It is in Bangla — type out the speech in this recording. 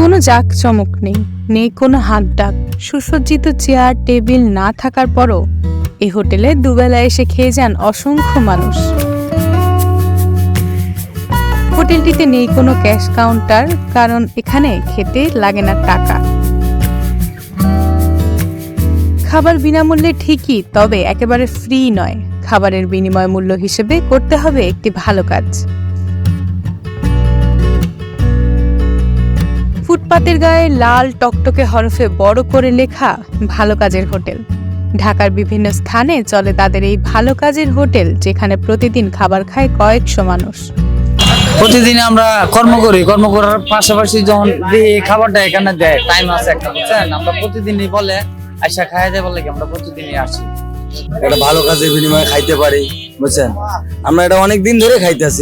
কোনো জাঁকজমক নেই নেই কোনো হাত ডাক। সুসজ্জিত চেয়ার, টেবিল না থাকার পরও এ হোটেলে দুবেলা এসে খেয়ে যান অসংখ্য মানুষ। হোটেলটিতে নেই কোনো ক্যাশ কাউন্টার, কারণ এখানে খেতে লাগে না টাকা। খাবার বিনামূল্যে ঠিকই, তবে একেবারে ফ্রি নয়। খাবারের বিনিময় মূল্য হিসেবে করতে হবে একটি ভালো কাজ। ফুটপাতের গায়ে লাল টকটকে হরফে বড় করে লেখা ভালো কাজের হোটেল। ঢাকার বিভিন্ন স্থানে চলে তাদের এই ভালো কাজের হোটেল যেখানে প্রতিদিন খাবার খায় কয়েকশো মানুষ। প্রতিদিন আমরা কর্ম করি কর্ম করার পাশাপাশি যখন খাবারটা এখানে দেয় টাইম আছে একটা বুঝছেন? আমরা প্রতিদিনই বলে আইসা খাইয়া দেয় বলে আমরা প্রতিদিনই আসি। একটা ভালো কাজের বিনিময়ে খাইতে পারি বুঝছেন? আমরা এটা অনেক দিন ধরে খাইতেছি।